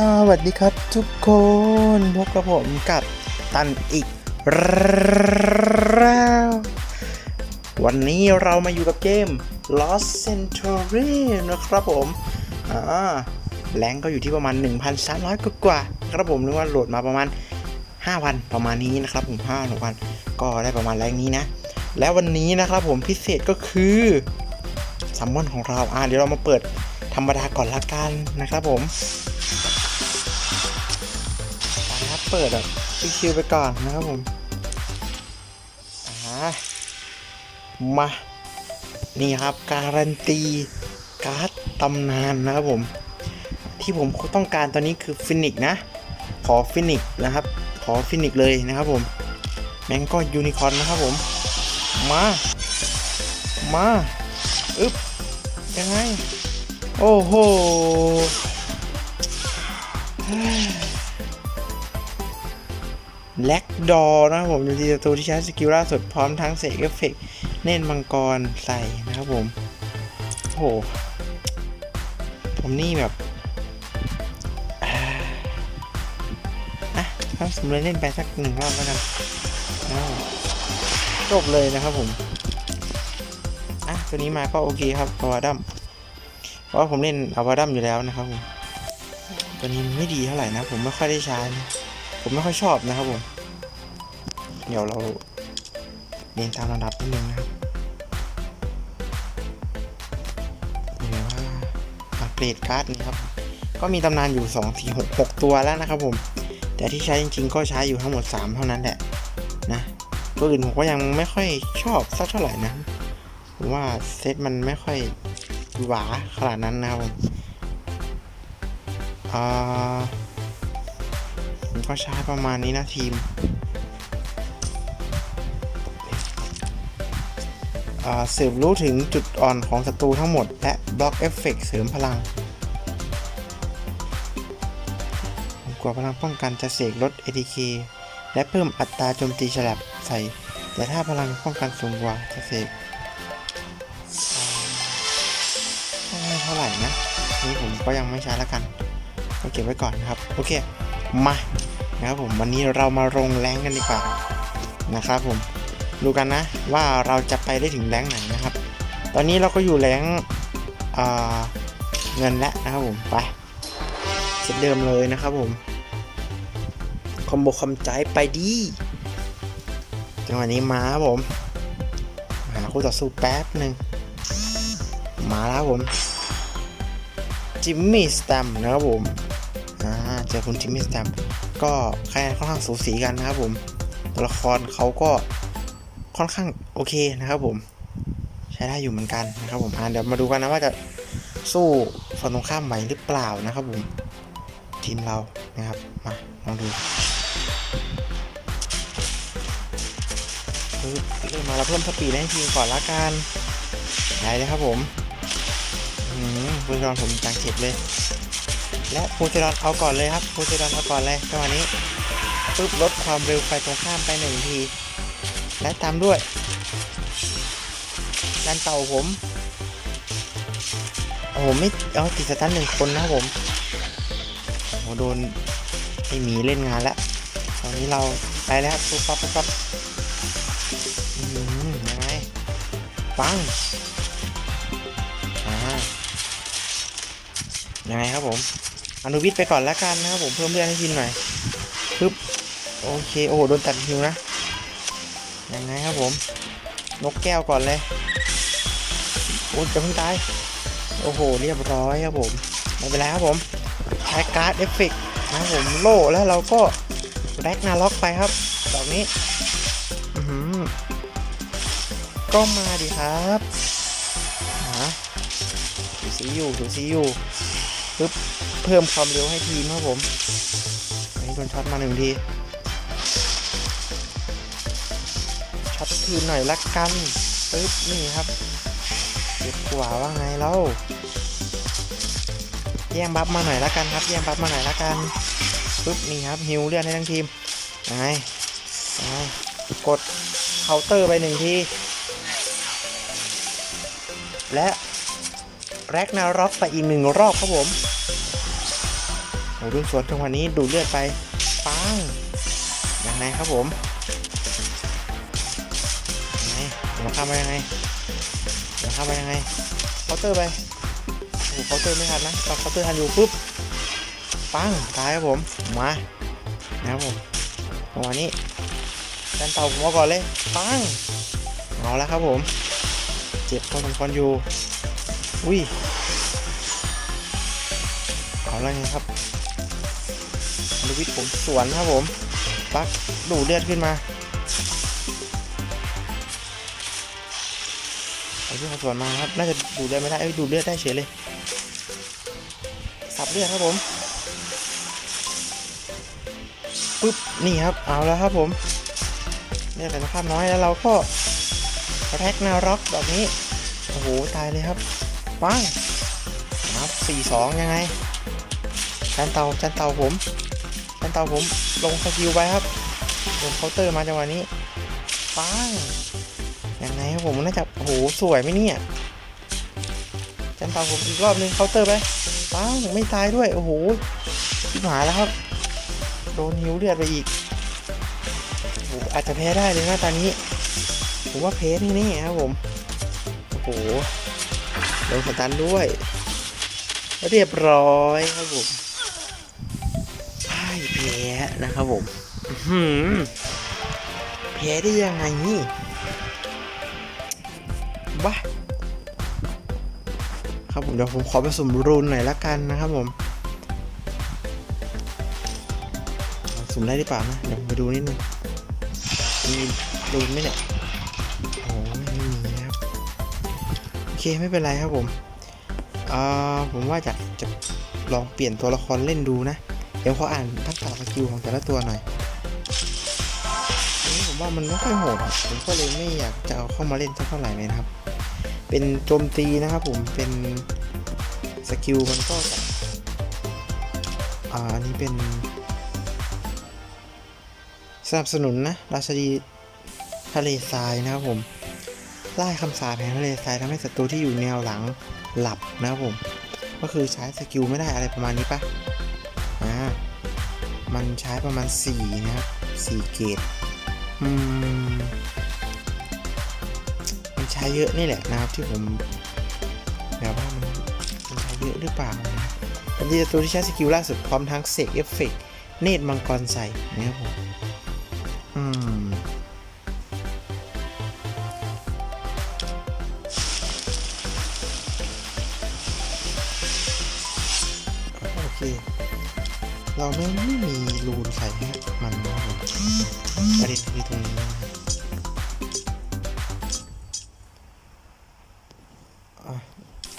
สวัสดีครับทุกคนพบกับผมกับตันอีกแล้ววันนี้เรามาอยู่กับเกม Lost Century นะครับผมอ่าแรงก็อยู่ที่ประมาณ 1,300 กว่ากว่าครับผมนึกว่าโหลดมาประมาณ5,000ประมาณนี้นะครับผม5 6 0 0ก็ได้ประมาณแรงนี้นะ แล้ววันนี้นะครับผมพิเศษก็คือซัมมอนของเราอ่าเดี๋ยวเรามาเปิดธรรมดาก่อนละกันนะครับผม เปิดแบบคิวไปก่อนนะครับผมมา นี่ครับการันตีการ์ดตำนานนะครับผม ที่ผมต้องการตอนนี้คือฟินิกนะ ขอฟินิกนะครับ ขอฟินิกเลยนะครับผมแมงก็ยูนิคอร์นนะครับผม มา มาอึ๊บยังไง โอ้โห แล็กดอนะครับผมอยู่ที่ศัตรูที่ใช้สกิลล่าสุดพร้อมทั้งเสกเอฟเฟกต์เน่นมังกรใส่นะครับผมโอ้โหผมนี่แบบอ่าอะถ้าสมมติเล่นไปสักหนึ่งรอบแล้วกันจบเลยนะครับผมอะตัวนี้มาก็โอเคครับอวาดัมเพราะว่าผมเล่นอวาดัมอยู่แล้วนะครับผมตัวนี้ไม่ดีเท่าไหร่นะ ผมไม่ค่อยได้ใช้นะ ผมไม่ค่อยชอบนะครับผมเดี๋ยวเราเรียงตามลำดับนิดนึงนะครับนี่เลยว่าอัปเกรดการ์ดนี่ครับก็มีตำนานอยู่ 2 4 6 6 ตัวแล้วนะครับผม แต่ที่ใช้จริงๆ ก็ใช้อยู่ทั้งหมด 3 เท่านั้นแหละนะตัวอื่นผมก็ยังไม่ค่อยชอบสักเท่าไหร่นะผมว่าเซตมันไม่ค่อยหวาขนาดนั้นนะครับผมอ่า ก็ใช้ประมาณนี้นะทีมอ่าสืบรู้ถึงจุดอ่อนของศัตรูทั้งหมด และบล็อกเอฟเฟกต์เสริมพลังผมกว่าพลังป้องกันจะเสกลด ATK และเพิ่มอัตราโจมตีฉลับใส่ แต่ถ้าพลังป้องกันสูงกว่าจะเสกไม่เท่าไหร่นะ นี่ผมก็ยังไม่ใช้แล้วกัน ก็เก็บไว้ก่อนนะครับ โอเค มา นะครับผมวันนี้เรามาลงแรงกันดีกว่านะครับผมดูกันนะว่าเราจะไปได้ถึงแรงไหนนะครับ ตอนนี้เราก็อยู่แรงเงินแล้วนะครับผมไปเซตเดิมเลยนะครับผมคอมโบคอมใจไปดีจังหวะนี้มาครับผมหาคู่ต่อสู้แป๊บหนึ่งมาแล้วผมจิมมี่สแตมนะครับผมอ่าเจอคุณจิมมี่สแตม ก็คะแนนค่อนข้างสูสีกันนะครับผมตัวละครเขาก็ค่อนข้างโอเคนะครับผม ใช้ได้อยู่เหมือนกันนะครับผมอ่าเดี๋ยวมาดูกันนะว่าจะสู้ฝั่งตรงข้ามไหวหรือเปล่านะครับผมทีมเรานะครับมาลองดูเริ่มมาเราเพิ่มสปีดให้ทีมก่อนละกันได้เลยครับผมอืมเพื่อนผมจังเข็ดเลย และโพเจดอนเอาก่อนเลยครับโพเจดอนเอาก่อนเลยจังหวะนี้ปึ๊บลดความเร็วไฟตรงข้ามไปหนึ่งที และตามด้วยดันเต่าผมโอ้โหไม่เอาติดสตันหนึ่งคนนะครับผมโอ้โดนไอหมีเล่นงานแล้วตอนนี้เราไปแล้วครับปุ๊บปั๊บปุ๊บปั๊บยังไงปังอ่ายังไงครับผม อนุวิทย์ไปก่อนแล้วกันนะครับผมเพิ่มเลือดให้ทีมหน่อยปึ๊บโอเคโอ้โหโดนตัดฮิวนะยังไงครับผม นกแก้วก่อนเลยโอ้ยจะเพิ่งตายโอ้โหเรียบร้อยครับผมไม่เป็นไรครับผมใช้การ์ดเอฟเฟกต์นะครับผมโล่แล้วเราก็แร็กนาล็อกไปครับดอกนี้อือหือก็มาดิครับหาถูสีอยู่ถูสีอยู่ปึ๊บ เพิ่มความเร็วให้ทีมครับผมนนี้โดนช็อตมาหนึ่งที ช็อตคืนหน่อยละกันปึ๊บนี่ครับเจ็บกว่าว่าไงแล้วแย่งบัฟมาหน่อยละกันครับแย่งบัฟมาหน่อยละกันปึ๊บนี่ครับฮิวเลือดให้ทั้งทีมยังไงยังไงกดเคาน์เตอร์ไปหนึ่งทีและแร็กนาร็อกไปอีกหนึ่งรอบครับผม โอรุนสวนจังหวะนี้ดูเลือดไปปังยังไงครับผมยังไงมาข้ามไปยังไงมาข้ามไปยังไงเคาน์เตอร์ไปโอ้เคาน์เตอร์ไม่ทันนะเราเคาน์เตอร์ทันอยู่ปุ๊บปังตายครับผมมานะครับผมจังหวะนี้แตนเต่าผมเอาก่อนเลยปังเอาแล้วครับผมเจ็บพอสมควรอยู่อุ้ยเอาแล้วไงครับ วิทย์ผมสวนครับผมปักดูดเลือดขึ้นมาไอ้ที่เขาสวนมาครับน่าจะดูดเลือดไม่ได้เอ้ดูดเลือดได้เฉยเลยสับเลือดครับผมปึ๊บนี่ครับเอาแล้วครับผมเลือดแต่สภาพน้อยแล้วเราก็แท็กนวร็อกแบบนี้โอ้โหตายเลยครับปังครับสี่สองยังไงจันเตาจันเตาผม นเตาผมลงสกิลไปครับโดนเคาน์เตอร์มาจังหวะนี้ปังยังไงครับผมน่าจะโอ้โหสวยไหมเนี่ยจันเตาผมอีกรอบนึงเคาน์เตอร์ไปปังไม่ตายด้วยโอ้โหชิบหายแล้วครับ โดนหิวเลือดไปอีกโอ้โหอาจจะแพ้ได้เลยนะตอนนี้ผมว่าเพสที่นี่ครับผมโอ้โหโดนสตันด้วยเรียบร้อยครับผม แพ้นะครับผมอื้อหืมแพ้ได้ยังไงนี่บ้าครับผมเดี๋ยวผมขอไปสมรุนหน่อยละกันนะครับผมสุ่มได้หรือเปล่านะเดี๋ยวไปดูนิดนึงมีรูนไหมเนี่ยโอ้ไม่มีนะครับโอเคไม่เป็นไรครับผมอ่อผมว่าจะจะลองเปลี่ยนตัวละครเล่นดูนะ ดี๋ยวขออ่านทักษะสกิลของแต่ละตัวหน่อยนี่ผมว่ามันไม่ค่อยโหดผมก็เลยไม่อยากจะเอาเข้ามาเล่นสักเท่าไหร่เลยนะครับ เป็นโจมตีนะครับผมเป็นสกิลมันก็อ่าอันนี้เป็นสนับสนุนนะราชดีทะเลทรายนะครับผมไล่คำสาปแห่งทะเลทรายทำให้ศัตรูที่อยู่แนวหลังหลับนะครับผม ก็คือใช้สกิลไม่ได้อะไรประมาณนี้ปะอ่า มันใช้ประมาณ 4 นะครับ4เกตอืมมันใช้เยอะนี่แหละนะครับที่ผมแบบว่ามันมันใช้เยอะหรือเปล่านะเป็นตัวที่ใช้สกิลล่าสุดพร้อมทั้งเสกเอฟเฟกต์เนตรมังกรใส่นะครับผม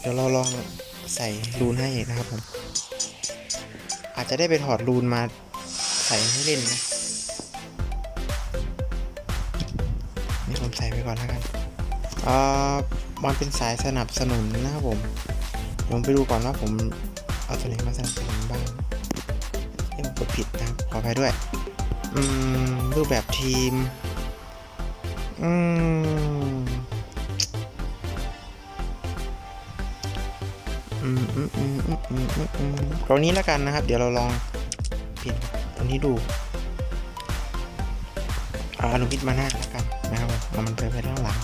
เดี๋ยวเราลองใส่รูนให้นะครับผม อาจจะได้ไปถอดรูนมาใส่ให้เล่นนะนี่ผมใส่ไปก่อนแล้วกันอ่ามันเป็นสายสนับสนุนนะครับผมเดี๋ยวผมไปดูก่อนว่าผมเอาตัวไหนมาสนับสนุนบ้างเอ้ผมกดผิดนะครับขออภัยด้วย อืมรูปแบบทีม อืม อืมอืมอืมอืมอืมอืมอืมตัวนี้แล้วกันนะครับ เดี๋ยวเราลองเปลี่ยนตัวนี้ดูเอาอนุพิษมาหน้าแล้วกันนะครับเอามันไปไว้ด้านหลัง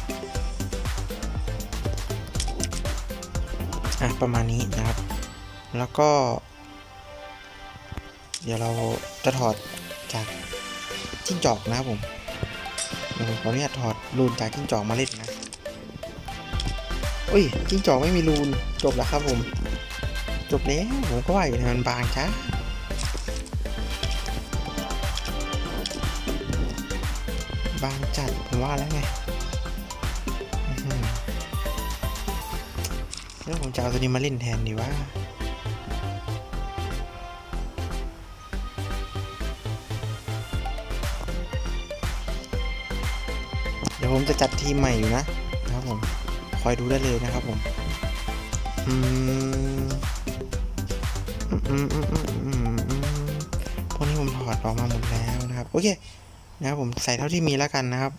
อะประมาณนี้นะครับ แล้วก็ เดี๋ยวเราจะถอดจากจิ้งจอกนะครับผมวผมขออนุญาตถอดรูนจากจิ้งจอกมาเล่นนะ อุ้ยจิ้งจอกไม่มีรูนจบแล้วครับผม จบแล้วผมก็ว่าอยู่นะมันบางช้าบางจัดผมว่าแล้วไงอื้อหือแล้วผมจะเอาตัวนี้มาเล่นแทนดีว่าเดี๋ยวผมจะจัดทีมใหม่อยู่นะนะครับผม อยดูได้เลยนะครับผมอืมอืมอืมอืมอืมอืมพวกนี้ผมถอดออกมาหมดแล้วนะครับโอเคนะครับผมใส่เท่าที่มีแล้วกันนะครับ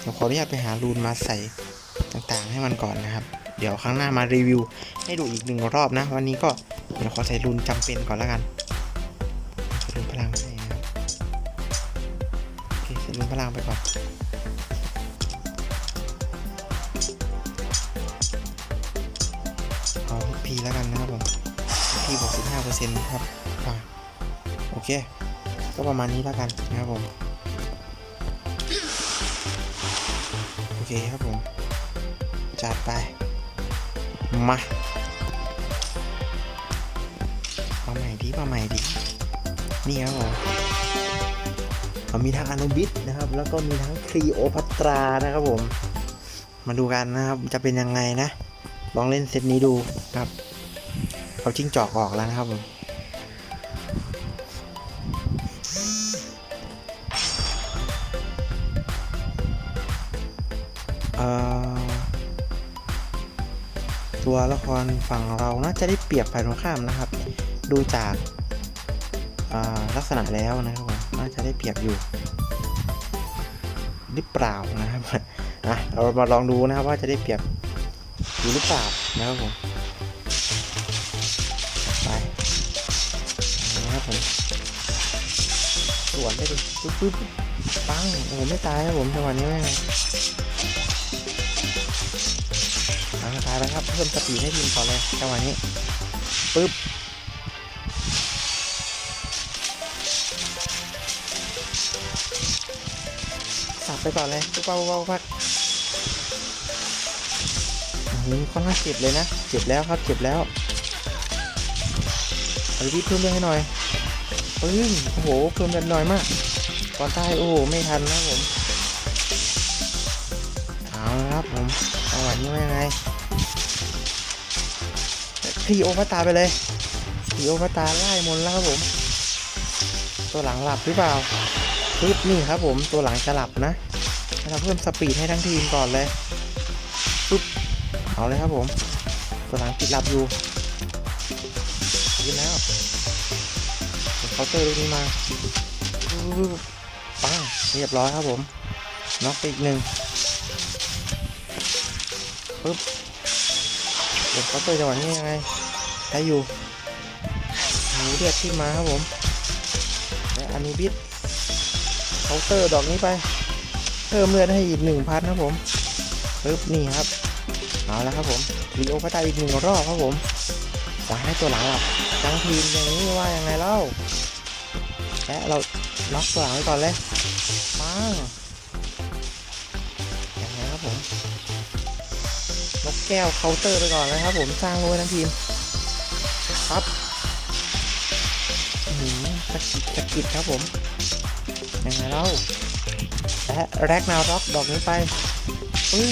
เดี๋ยวขออนุญาตไปหารูนมาใส่ต่างๆ ให้มันก่อนนะครับ เดี๋ยวครั้งหน้ามารีวิว ให้ดูอีกหนึ่งรอบนะ วันนี้ก็เดี๋ยวขอใส่รุนจำเป็นก่อนแล้วกันรุนพลังให้นะครับโอเคใส่รุนพลังไปก่อน 99%นครับอโอเค ก็ประมาณนี้แล้วกันนะครับผม โอเคครับผม จัดไป มามาใหม่ดีมาใหม่ดีนี่ครับผมมีทั้งอนุบิดนะครับ แล้วก็มีทั้งครีโอพัตรานะครับผม มาดูกันนะครับ จะเป็นยังไงนะ ลองเล่นเซตนี้ดูครับ เอาจิ้งจอกออกแล้วนะครับผมตัวละครฝั่งเราน่าจะได้เปรียบฝ่ายตรงข้ามนะครับ ดูจากาลักษณะแล้วนะครับผมน่าจะได้เปรียบอยู่หรือเปล่านะครับอะเรามาลองดูนะครับว่าจะได้เปรียบอยู่หรือเปล่านะครับผม ผมสวนไปดิปึ๊บปึ๊บปังโอ้โหไม่ตายครับผมจังหวะนี้ไม่ไงทางท้ายแล้วครับเพิ่มสปีดให้ทีมก่อนเลยจังหวะนี้ปึ๊บสับไปก่อนเลยปุ๊บปั๊บปุ๊บปั๊บปุ๊บปั๊บอันนี้ค่อนข้างเจ็บเลยนะ เจ็บแล้วครับ เจ็บแล้วเอารีบเพิ่มเลือดให้หน่อย ปึ้งโอ้โหเพิ่มเลือดหน่อยมากก่อนใต้โอ้โหไม่ทันนะผมเอาละครับผมจังหวะนี้ว่ายังไงพีโอมาตาไปเลยพีโอมาตาไล่มนแล้วครับผม ตัวหลังหลับหรือเปล่าปึ๊บนี่ครับผมตัวหลังจะหลับนะเราเพิ่มสปีดให้ทั้งทีมก่อนเลยปึ๊บเอาเลยครับผม ตัวหลังติดหลับอยู่ยินแล้ว เคาน์เตอร์ลูกนี้มาปังเรียบร้อยครับผมน็อกไปอีกหนึ่งปึ๊บเดี๋ยวเขาน์เตอร์จังหวะนี้ยังไงได้อยู่หนูเลือดขึ้นมาครับผมและอนุบิสเคาน์เตอร์ดอกนี้ไป เพิ่มเลือดให้อีกหนึ่งพันครับผมปึ๊บนี่ครับเอาแล้วครับผมรีโอพัตตาอีกหนึ่งรอบครับผมจะให้ตัวหลังหลับจังทีมอย่างนี้ว่ายังไงเล่า และเราล็อกตัวหลังไว้ก่อนเลยปังยังไงครับผมนกแก้วเคาน์เตอร์ไปก่อนนะครับผมสร้างโลทั้งทีมครับหือสะกิดสะกิดครับผมยังไงเล่าและแร็กนาร็อกดอกนี้ไปปึ้ง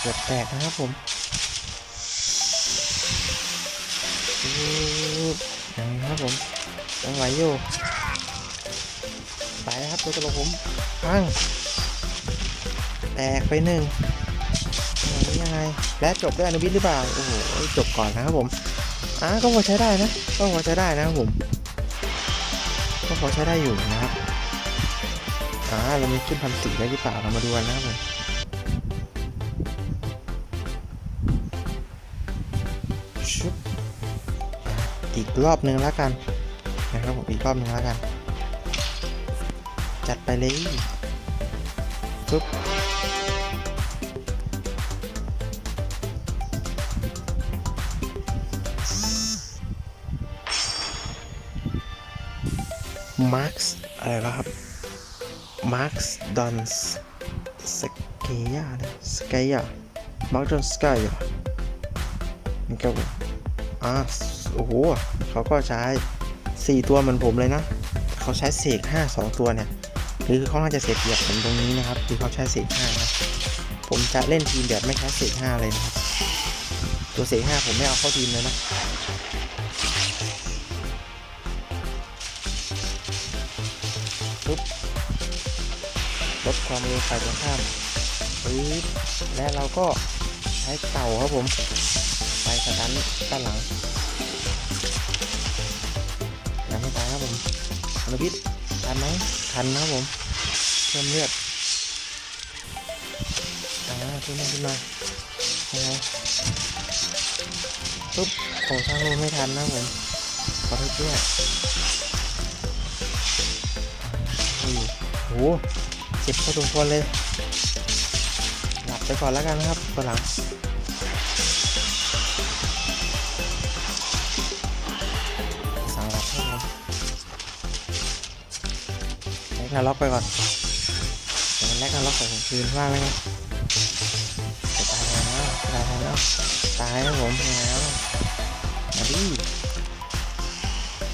เกือบแตกนะครับผมยังไงครับผม ยังไหวอยู่ไปครับตัวตลกผมพังแตกไปหนึ่งนี่ยังไง และจบด้วยอนุบิสหรือเปล่า โอ้โห จบก่อนนะครับผมอ่าก็พอใช้ได้นะ ก็พอใช้ได้นะครับผม ก็พอใช้ได้อยู่นะครับอ่าเรามีขึ้นพันสีได้หรือเปล่า เรามาดูกันนะครับผมชุบอีกรอบหนึ่งแล้วกัน อีกรอบหนึ่งแล้วกัน จัดไปเลยชุบมาร์คอะไรวะครับมาร์คดอนสเกียนะสเกียมาร์คดอนสกายนี่ครับอ่าโอ้โหเขาก็ใช้ 4ตัวเหมือนผมเลยนะเขาใช้เสก5 2ตัวเนี่ยคือเขาน่าจะเสียเปรียบผมตรงนี้นะครับคือเขาใช้เสก5นะผมจะเล่นทีมแบบไม่ใช้เสก5เลยนะครับตัวเสก5ผมไม่เอาเข้าทีมเลยนะปุ๊บลดความเร็วฝ่ายตรงข้ามปึ๊บและเราก็ใช้เต่าครับผมไปสตันด้านหลัง นุพิษทันไหมทันนะครับผมเพิ่มเลือดอ่าเพิ่มขึ้นมายังไงปุ๊บผมสร้างรูไม่ทันนะผมขอโทษด้วยอุ้ยโหเจ็บพอสมควรเลย หลับไปก่อนแล้วกันนะครับตัวหลัง กนาล็อกไปก่อนเดี๋ยวมันแลกนาล็อกใส่ผมคืนว่าไหมครับจะตายแล้วตายแล้วตายแล้วผมแล้วมาดิ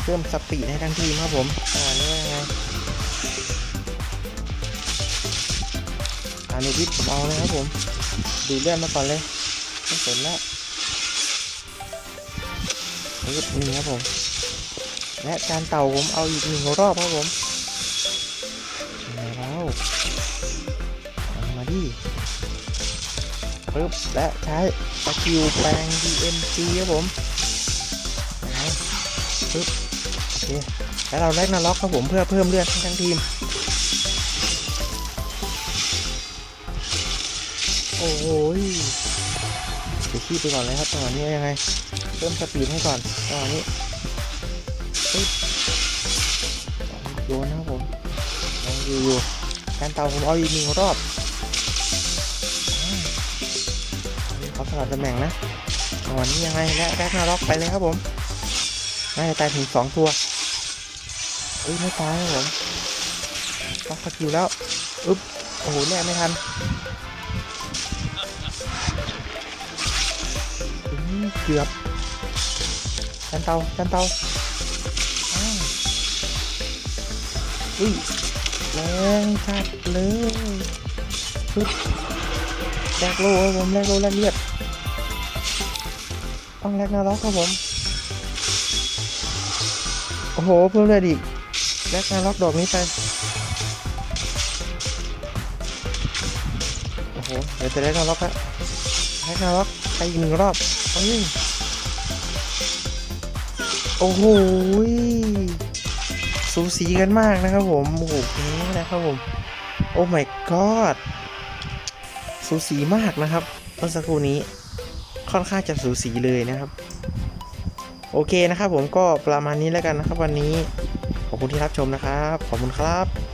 เพิ่มสปีดให้ทั้งทีมครับผมอ่านี่ว่าไงอานุวิทย์ผมเอาเลยครับผม ดูเลื่อนมาก่อนเลยไม่สนแล้วนี่นี่ครับผมและจานเต่าผมเอาอีกหนึ่งรอบครับผม ปึ๊บและใช้สกิลแปลง DMG ครับผมปึ๊บโอเคแล้วเราแลกนาล็อกครับผมเพื่อเพิ่มเลือดทั้งทีม โอ้โหยเดี๋ยวขี้ไปก่อนเลยครับจังหวนี้ยังไง เพิ่มสปีดให้ก่อนจังหวะนี้โยนนะครับผมยังอยู่อยู่การเตาผมเอาอีกหนึ่งรอบ สลับตำแหน่งนะจังหวะนี้ยังไงและแรกนาล็อกไปเลยครับผมน่าจะตายถึงสองตัวเอ้ยไม่ตายครับผมล็อกสกิลแล้วอึ๊บโอ้โหแน่ไม่ทันอื้อเกือบจานเตาจานเตาอุ้ยแรงจัดเลยปึ๊บแลกโลครับผมแลกโลแลกเลือด ต้องแลกนาล็อกครับผม โอ้โห เพิ่มเลือดอีกแลกนาล็อกดอกนี้ไป โอ้โห เดี๋ยวจะแลกนาล็อกละแลกนาล็อกไปอีกหนึ่งรอบเอ้ยโอ้โหสูสีกันมากนะครับผม โอ้โหนี้นะครับผม โอ้ my god สูสีมากนะครับเมื่อสักครู่นี้ ค่อนข้างจะสูสีเลยนะครับ โอเคนะครับผมก็ประมาณนี้แล้วกันนะครับ วันนี้ขอบคุณที่รับชมนะครับ ขอบคุณครับ